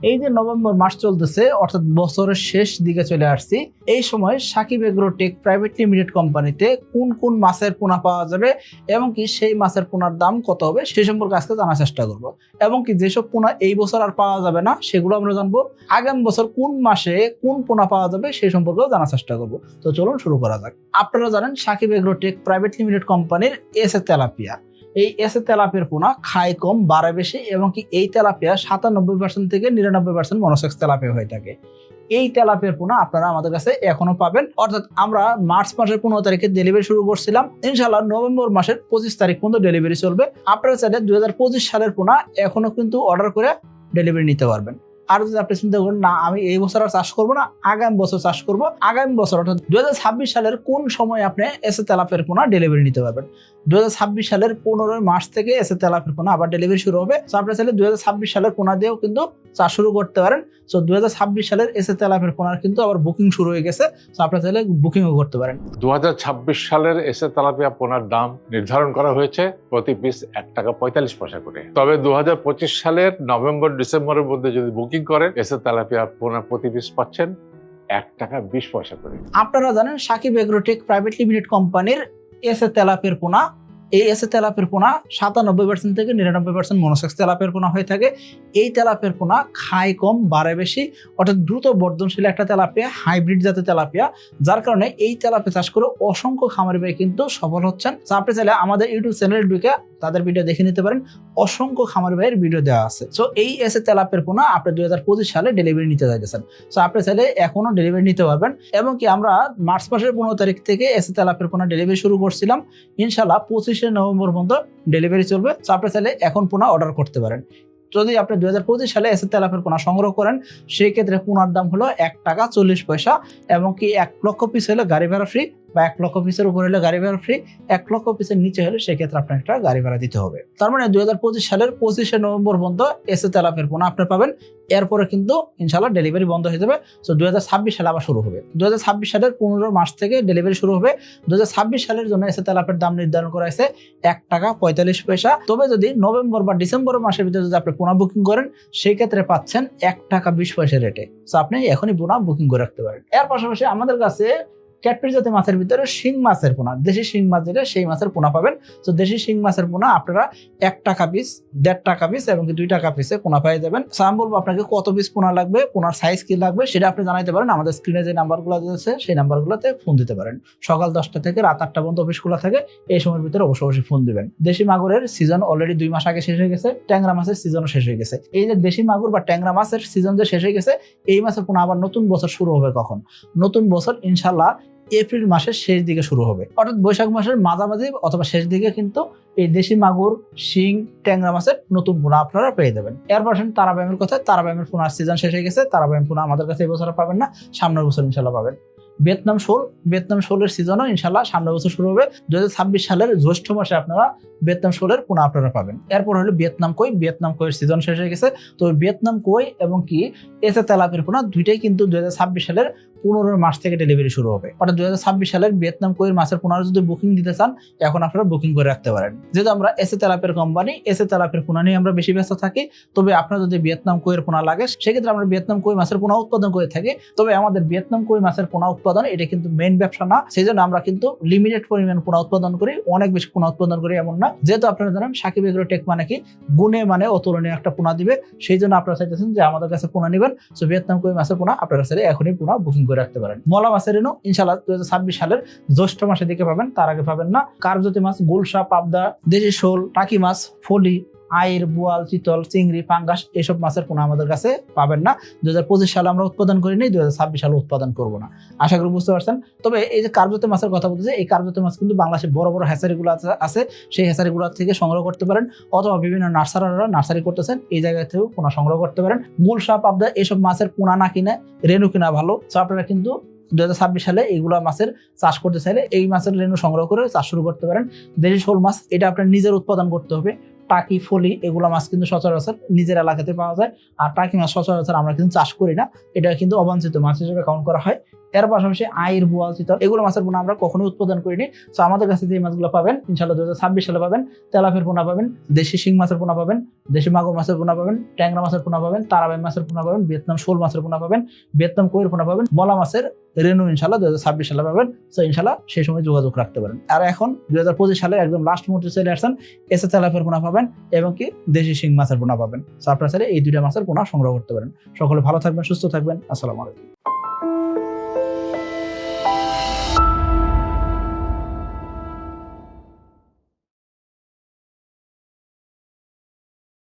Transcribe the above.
এই যে নভেম্বর মাস চলতেছে, অর্থাৎ বছরের শেষ দিকে চলে আসছি, এই সময় Sakib agro tech private limited কোম্পানিতে কোন কোন মাছের পোনা পাওয়া যাবে এবং কি সেই মাছের পোনার দাম কত হবে সে সম্পর্কে আজকে জানার চেষ্টা করব। এবং কি যেসব পোনা এই বছর আর পাওয়া যাবে না, সেগুলো আমরা জানব। আগামী বছর কোন মাসে কোন পোনা পাওয়া যাবে সেই সম্পর্কেও জানার চেষ্টা করব। তো চলুন শুরু করা যাক। আপনারা জানেন Sakib agro tech private limited কোম্পানির এস এ তেলাপিয়া। এই এসে তেলাপিয়ার পোনা খায় কম বাড়ে বেশি এবং কি এই তেলাপিয়া সাতানব্বই পার্সেন্ট থেকে নিরানব্বই পার্সেন্ট মনোসেক্স তেলাপিয়া হয়ে থাকে। এই তেলাপের পোনা আপনারা আমাদের কাছে এখনও পাবেন। অর্থাৎ আমরা মার্চ মাসের পনেরো তারিখে ডেলিভারি শুরু করছিলাম। ইনশাল্লাহ নভেম্বর মাসের পঁচিশ তারিখ পর্যন্ত ডেলিভারি চলবে। আপনারা চাইলে দু হাজার পঁচিশ সালের পোনা এখনও কিন্তু অর্ডার করে ডেলিভারি নিতে পারবেন। আর যদি আপনি চিন্তা করেন, না, আমি এই বছর আর চাষ করব না, আগামী বছর চাষ করব। আগামী বছর, অর্থাৎ দু সালের কোন সময় আপনি এসে তেলাপের পোনা ডেলিভারি নিতে পারবেন? দু সালের পনেরোই মার্চ থেকে এসে তেলাপের পোনা আবার ডেলিভারি শুরু হবে। তো আপনার চাইলে দু সালের পোনা দিয়েও কিন্তু চাষ শুরু করতে পারেন। সো দুই হাজার ছাব্বিশ সালের এসে তেলাপের পোনার কিন্তু আবার বুকিং শুরু হয়ে গেছে। তো আপনার চাইলে বুকিংও করতে পারেন। দু সালের এসে তেলাপিয়া পোনার দাম নির্ধারণ করা হয়েছে প্রতি পিস এক টাকা পঁয়তাল্লিশ পয়সা করে। তবে দু হাজার পঁচিশ সালের নভেম্বর ডিসেম্বরের মধ্যে যদি বুকিং করেন এসে তেলাপিয়া পোনা প্রতি পিস পাচ্ছেন, এক টাকা বিশ পয়সা করে। আপনারা জানেন সাকিব এগ্রোটেক প্রাইভেট লিমিটেড কোম্পানির এসে তেলাপের পোনা। এই এসে তেলাপের পোনা সাতানব্বই পার্সেন্ট থেকে নিরানব্বই পার্সেন্ট মনোসেক্স তেলাপের পোনা হয়ে থাকে। এই তেলাপের পোনা খায় কম, বাড়ে বেশি, অর্থাৎ দ্রুত বর্ধনশীল একটা তেলাপিয়া, হাইব্রিড জাতের তেলাপিয়া, যার কারণে এই তেলাপিয়া চাষ করে অসংখ্য খামারি ভাই কিন্তু সফল হচ্ছেন। আপনি চাইলে আমাদের ইউটিউব চ্যানেলে ঢুকে তাদের ভিডিও দেখে নিতে পারেন। অসংখ্য খামারি ভাইয়ের ভিডিও দেওয়া আছে। সো এই এসে তেলাপের পোনা আপনি দুই হাজার পঁচিশ সালে ডেলিভারি নিতে চাইতেছেন। সো আপনি চাইলে এখনও ডেলিভারি নিতে পারবেন। এবং কি আমরা মার্চ মাসের পনেরো তারিখ থেকে এসে তেলাপের পোনা ডেলিভারি শুরু করছিলাম। ইনশাল্লাহ পঁচিশে নভেম্বর পর্যন্ত ডেলিভারি চলবে। তো আপনি চাইলে এখন পোনা অর্ডার করতে পারেন। যদি আপনি দুই হাজার পঁচিশ সালে এসে তেলাপের পোনা সংগ্রহ করেন সেই ক্ষেত্রে পোনার দাম হলো এক টাকা চল্লিশ পয়সা এবং কি এক লক্ষ পিস হলে গাড়ি ভাড়া ফ্রি বা এক লক্ষ পিসের উপর হলে গাড়ি ভাড়া ফ্রি এক লক্ষ পিসের নিচে হলে সেক্ষেত্রে আপনার একটা গাড়ি ভাড়া দিতে হবে। তার মানে দুই সালের পঁচিশে নভেম্বর পর্যন্ত এসে তেলাপের পোনা আপনি পাবেন। এরপরে কিন্তু ইনশাল্লাহ ডেলিভারি বন্ধ হয়ে যাবে। তো দু সালে আবার শুরু হবে। দুই হাজার ছাব্বিশ সালের পনেরো মাস থেকে ডেলিভারি শুরু হবে। দু হাজার ছাব্বিশ সালের জন্য এসে তেলাপের দাম নির্ধারণ করা হয়েছে এক টাকা পঁয়তাল্লিশ পয়সা। তবে যদি নভেম্বর বা ডিসেম্বর মাসের ভিতরে যদি আপনি পোনা বুকিং করেন সেই ক্ষেত্রে পাচ্ছেন এক টাকা বিশ পয়সা রেটে তো আপনি এখনই পোনা বুকিং করে রাখতে পারেন। এর পাশাপাশি আমাদের কাছে ক্যাটফিশ জাতীয় মাছের ভিতরে শিং মাছের পোনা, দেশি শিং মাছ যেটা সেই মাছের পোনা পাবেন। তো দেশি শিং মাছের পোনা আপনারা এক টাকা পিস দেড় টাকা পিস এবং দুই টাকা পিসে পোনা পেয়ে যাবেন। সো আমি বলব আপনাকে কত পিস পোনা লাগবে, পোনার সাইজ কি লাগবে সেটা আপনি জানাইতে পারেন। আমাদের স্ক্রিনে যে নাম্বারগুলো দিয়েছে সেই নাম্বারগুলোতে ফোন দিতে পারেন। সকাল দশটা থেকে রাত আটটা পর্যন্ত অফিস খোলা থাকে, এই সময়ের ভিতরে অবশ্যই অবশ্যই ফোন দিবেন। দেশি মাগুরের সিজন অলরেডি দুই মাস আগে শেষ হয়ে গেছে, ট্যাংরা মাছের সিজনও শেষ হয়ে গেছে। এই যে দেশি মাগুর বা ট্যাংরা মাছের সিজন যে শেষ হয়ে গেছে, এই মাসের পোনা আবার নতুন বছর শুরু হবে কখন? নতুন বছর ইনশাল্লাহ এপ্রিল মাসের শেষ দিকে শুরু হবে। অর্থাৎ বৈশাখ মাসের মাঝামাঝি অথবা শেষ দিকে কিন্তু এই দেশি মাগুর, শিং, ট্যাংরা মাছের নতুন পোনা আপনারা পেয়ে যাবেন। এরপর আসেন তারাবাইমের কথা তারাবাইমের পোনার সিজন শেষ হয়ে গেছে তারাবাইম পোনা আমাদের কাছে এই বছর পাবেন না, সামনের বছর ইনশাল্লাহ পাবেন। ভিয়েতনাম শোল, ভিয়েতনাম শোলের সিজনও ইনশাল্লাহ সামনের বছর শুরু হবে। দুই হাজার ছাব্বিশ সালের জ্যৈষ্ঠ মাসে আপনারা ভিয়েতনাম শোলের পোনা আপনারা পাবেন। এরপর হলো ভিয়েতনাম কই, ভিয়েতনাম কইয়ের সিজন শেষ হয়ে গেছে। তো ভিয়েতনাম কই এবং কি, এসে তেলাপের পোনা, দুইটাই কিন্তু দুই হাজার ছাব্বিশ সালের পনেরো মাস থেকে ডেলিভারি শুরু হবে। অর্থাৎ দু হাজার ছাব্বিশ সালের ভিয়েতনাম কইয়ের মাসের পোনার যদি বুকিং দিতে চান, এখন আপনারা বুকিং করে রাখতে পারেন। যেহেতু আমরা এসে তেলাপের কোম্পানি এসে তেলাপের পোনা নিয়ে আমরা বেশি ব্যস্ত থাকি, তবে আপনার যদি ভিয়েতনাম কইয়ের পোনা লাগে, সেক্ষেত্রে আমরা ভিয়েতনাম কই মাছের পোনা উৎপাদন করে থাকি। তবে আমাদের ভিয়েতনাম কই মাছের পোনা উৎপাদন, এটা কিন্তু মেইন ব্যবসা না সেই জন্য আমরা কিন্তু লিমিটেড পরিমাণ পোনা উৎপাদন করি, অনেক বেশি পোনা উৎপাদন করি এমন না। যেহেতু আপনারা জানেন, সাকিব এগ্রো টেক মানে কি? গুণে মানে অতুলনীয় একটা পোনা দিবে। সেই জন্য আপনারা চাইতেছেন যে আমাদের কাছে পোনা নেবেন। সো ভিয়েতনাম কই মাছের পোনা আপনার কাছে এখনই পোনা বুকিং করে রাখতে পারেন। মলা মাছের রেনু ইনশাল্লাহ দুই হাজার ছাব্বিশ সালের জ্যৈষ্ঠ মাসের দিকে পাবেন, তার আগে পাবেন না। কারজতি মাছ, গুলশা, পাবদা, দেশি শোল, টাকি মাছ, ফলি আয়ের বোয়াল, চিতল, চিংড়ি, পাঙ্গাস এসব মাছের পোনা আমাদের কাছে পাবেন না। দু সালে আমরা উৎপাদন করি নি দু সালে উৎপাদন করব না। আশা করি বুঝতে পারছেন? তবে এই যে কার্যতে মাছের কথা বলতেছে, এই কার্যতে মাছ কিন্তু বাংলাদেশে বড় বড় হ্যাচারিগুলো আছে- সেই হ্যাচারিগুলো থেকে সংগ্রহ করতে পারেন, অথবা বিভিন্ন নার্সারাররা নার্সারি করতেছেন, এই জায়গা থেকেও পোনা সংগ্রহ করতে পারেন। গুলশা পাবদা এসব মাছের পোনা না কিনে রেনু কিনা ভালো। তো আপনারা কিন্তু দুই হাজার ছাব্বিশ সালে এইগুলা মাছের চাষ করতে চাইলে এই মাছের রেনু সংগ্রহ করে চাষ শুরু করতে পারেন। দেশি শোল মাছ, এটা আপনার নিজের উৎপাদন করতে হবে। টাকি ফলি এগুলো মাছ কিন্তু সচরাচর নিজের এলাকাতে পাওয়া যায়। আর টাকি মাছ সচরাচর আমরা কিন্তু চাষ করি না। এটা কিন্তু অবাঞ্ছিত মাছ হিসেবে কাউন্ট করা হয়। এর পাশাপাশি আইর, বোয়াল চিতল এগুলো মাছের পোনা আমরা কখনোই উৎপাদন করিনি। তো আমাদের কাছে যে মাছগুলো পাবেন, ইনশাল্লাহ দু হাজার ছাব্বিশ সালে পাবেন তেলাপের পোনা পাবেন, দেশি শিং মাছের পোনা পাবেন, দেশি মাগুর মাছের পোনা পাবেন, ট্যাংরা মাছের পোনা পাবেন, তারাবাই মাছের পোনা পাবেন, ভিয়েতনাম শোল মাছের পোনা পাবেন, ভিয়েতনাম কইর পোনা পাবেন, বলা মাছের রেনু ইনশাল্লাহ দু সালে পাবেন। তো ইনশাল্লাহ সেই সময় যোগাযোগ রাখতে পারেন। আর এখন দুই হাজার পঁচিশ সালে একদম লাস্ট মুহূর্তে চলে আসছেন এসে তেলাপের পোনা পাবেন এবং কি দেশি শিং মাছের পোনা পাবেন। তো আপনারা চাইলে এই দুইটা মাছের পোনা সংগ্রহ করতে পারেন। সকলে ভালো থাকবেন, সুস্থ থাকবেন। আসসালামু আলাইকুম।